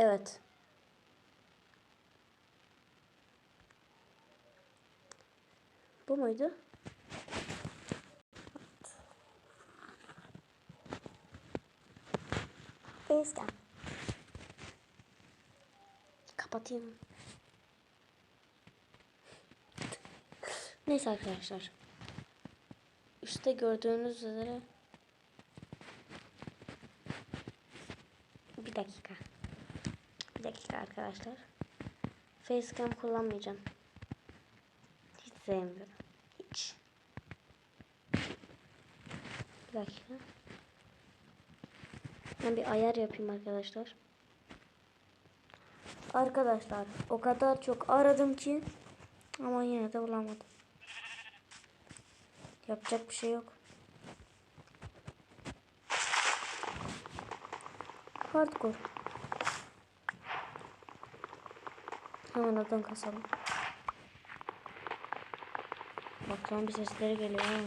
Evet. Bu muydu? Facecam. Kapatayım. Neyse arkadaşlar. Üstte gördüğünüz üzere bir dakika. Dakika arkadaşlar. Facecam kullanmayacağım. Hiç sevmiyorum. Hiç. Bir dakika. Ben bir ayar yapayım arkadaşlar. Arkadaşlar o kadar çok aradım ki ama yine de bulamadım. Yapacak bir şey yok. Hardcore. Hemen oradan kasalım. Bak bir sesleri geliyor ha.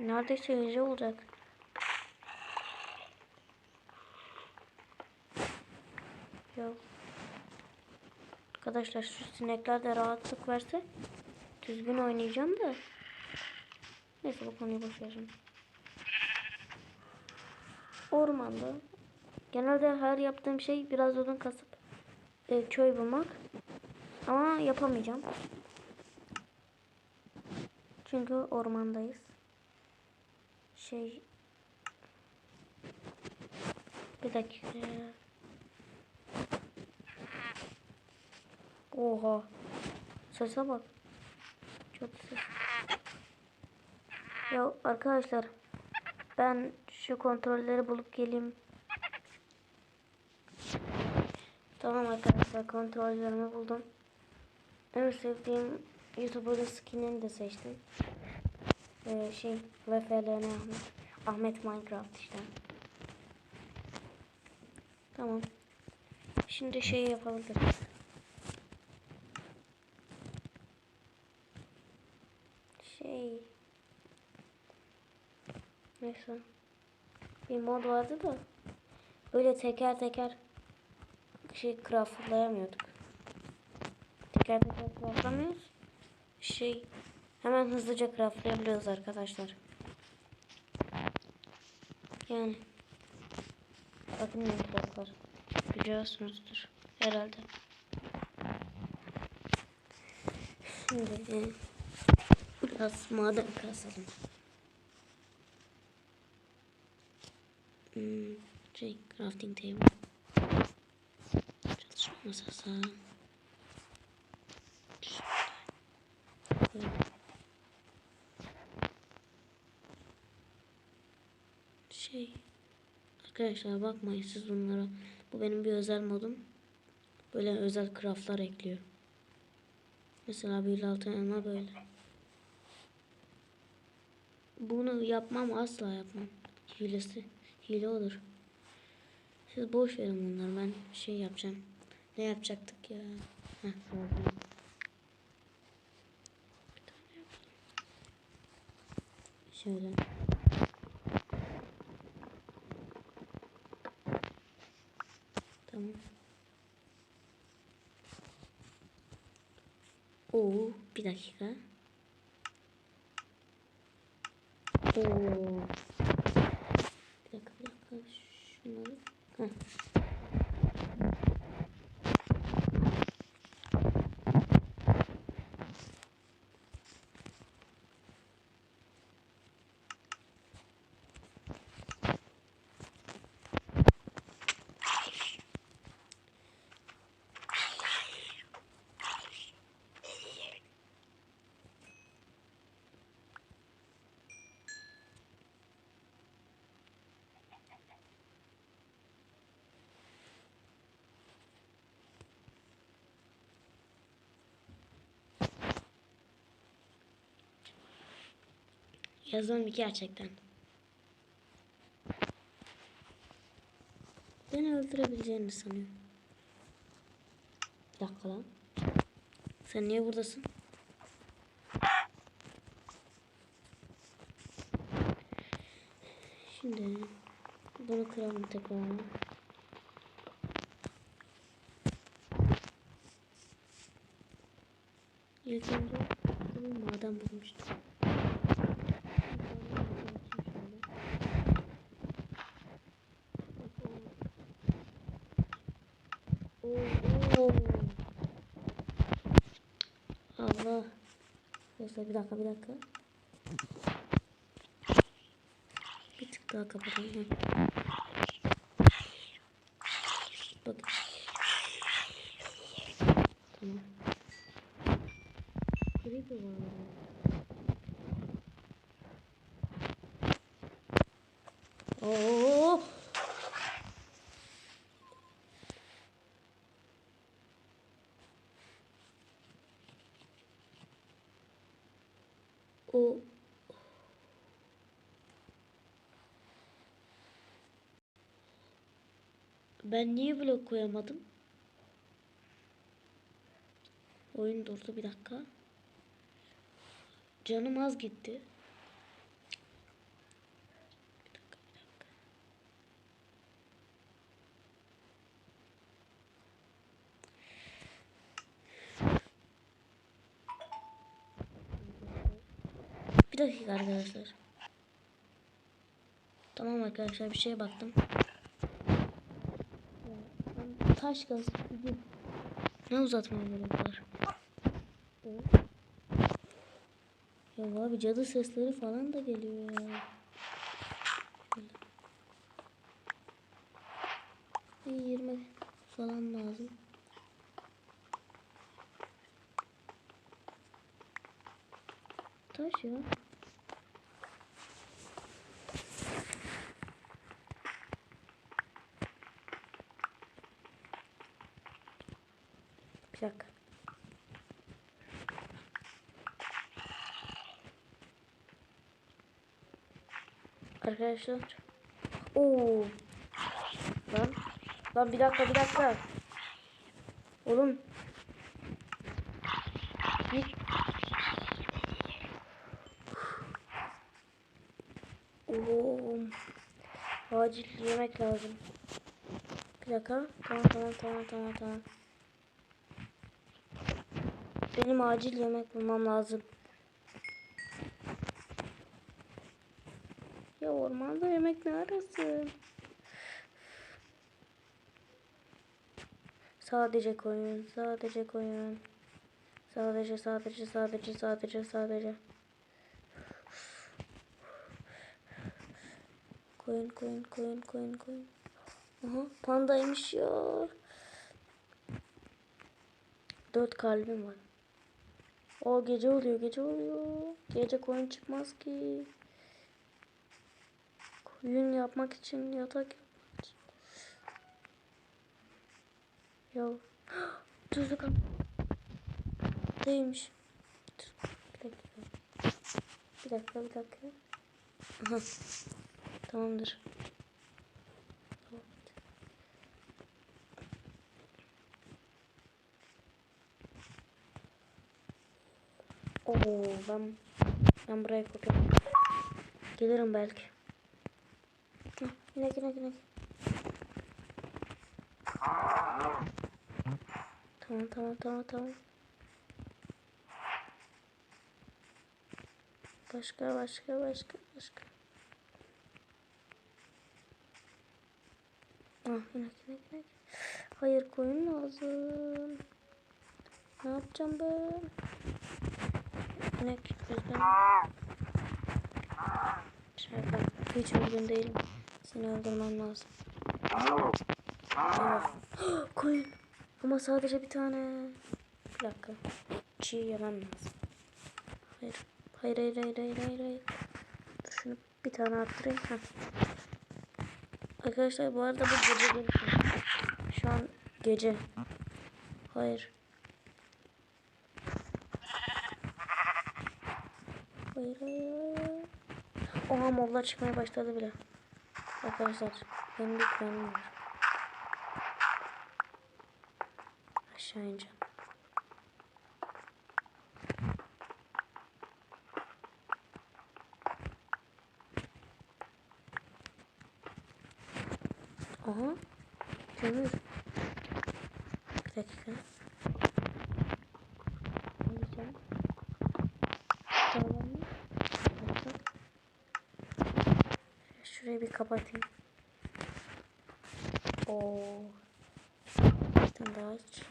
Neredeyse yüce olacak. Yok. Arkadaşlar şu sinekler de rahatlık verse düzgün oynayacağım da. Neyse bu konuyu boş. Ormanda genelde her yaptığım şey biraz odun kasıp e, köy bulmak. Ama yapamayacağım. Çünkü ormandayız. Şey bir dakika. Oha. Sese bak. Çok ses. Ya arkadaşlar ben şu kontrolleri bulup geleyim. Tamam arkadaşlar kontrollerimi buldum. En sevdiğim YouTuber'ın skinini de seçtim. Ee, şey VFLN Ahmet. Ahmet Minecraft işte. Tamam. Şimdi şey yapabiliriz. Şey. Neyse. Bir mod vardı da böyle teker teker şey craftlayamıyorduk. Teker teker craftlamıyoruz. Şey hemen hızlıca craftlayabiliyoruz arkadaşlar. Yani bakın ne craftlar. Biliyorsunuzdur herhalde. Şimdi biraz maden kasalım. Hmm, şey crafting table. Çalışma masası. Böyle. Şey arkadaşlar bakmayın siz bunlara. Bu benim bir özel modum. Böyle özel craftlar ekliyor. Mesela bir altına böyle. Bunu yapmam asla yapmam. Hilesi. Hile olur. Siz boş verin bunları. Ben şey yapacağım. Ne yapacaktık ya? Heh. Şöyle. Tamam. Oo, bir dakika. Oo. Bir dakika, bir dakika. Şunları. Heh. Yazılım gerçekten. Beni öldürebileceğini sanıyorum. Bir dakika lan. Sen niye buradasın? Şimdi bunu kıralım tekrar. İlk önce bir maden bulmuştum. Oo. Allah. Neyse bir dakika bir dakika. Bir tık daha kapatalım. Hı. Bak. Tamam. Creeper var orada. Oo. O Ben niye blok koyamadım? Oyun durdu bir dakika. Canım az gitti. Bir dakika, bir dakika. Bir dakika arkadaşlar. Tamam arkadaşlar bir şeye baktım. Kazıp gideyim. Ne uzatmaya gerek var? Ya abi cadı sesleri falan da geliyor ya. Bir 20 falan lazım. Taş ya. Bir dakika. Arkadaşlar. Oo. Lan. Lan bir dakika bir dakika. Oğlum. Bir... Oo. Acil yemek lazım. Bir dakika. Tamam tamam tamam tamam tamam. Benim acil yemek bulmam lazım. Ya ormanda yemek ne arası? Sadece koyun, sadece koyun. Sadece, sadece, sadece, sadece, sadece. Koyun, koyun, koyun, koyun, koyun. Aha, pandaymış ya. Dört kalbim var. O gece oluyor, gece oluyor. Gece koyun çıkmaz ki. Koyun yapmak için yatak yapmak için. Ya. Tuzlu kan. Değilmiş. Bir dakika. Bir dakika, bir dakika. Tamamdır. Oo ben ben buraya koyayım. Gelirim belki. Hah, inek inek inek. Tamam tamam tamam tamam. Başka başka başka başka. Ah inek inek inek. Hayır koyun lazım. Ne yapacağım ben? İnek yüzden. Şaka. Hiç uygun değilim. Seni öldürmem lazım. Koyun. Ama sadece bir tane. Bir dakika. Çiğ yemem lazım. Hayır. Hayır hayır hayır hayır hayır. hayır. Şunu bir tane arttırayım. Heh. Arkadaşlar bu arada bu gece değil. Şu an gece. Hayır. Hayır hayır hayır. Oha moblar çıkmaya başladı bile. Arkadaşlar benim bir planım var. Aşağı ineceğim. Aha. Kömür. Bir dakika. Ne diyeceğim? Tamam mı? Bakın. Şurayı bir kapatayım. Oo. Bir tane daha aç.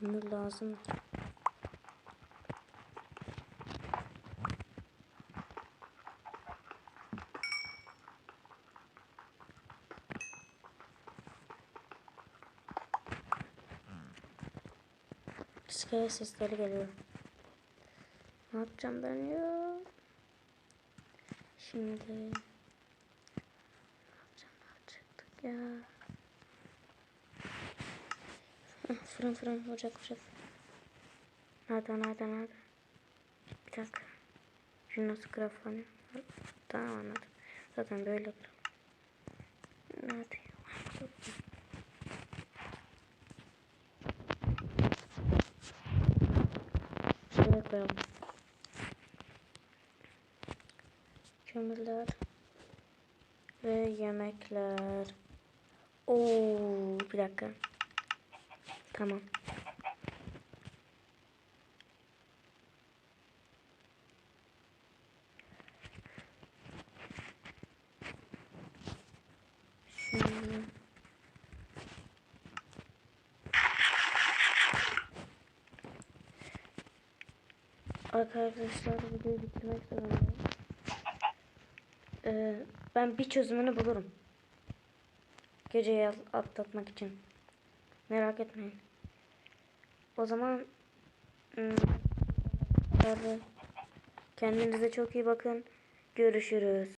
Kömür lazım. İskele sesleri geliyor. Ne yapacağım ben ya? Şimdi ne yapacağım ne yapacaktık ya? Fırın fırın ocak ocak. Nerede nerede nerede? Bir dakika. Şu nasıl graflanıyor? Tamam anladım. Zaten böyle graf. Nerede? Koyalım. Kömürler ve yemekler. Oo, bir dakika. Tamam. Şimdi Arkadaşlar videoyu bitirmek zorundayım. Ee, ben bir çözümünü bulurum. Geceyi at- atlatmak için. Merak etmeyin. O zaman hmm, kendinize çok iyi bakın. Görüşürüz.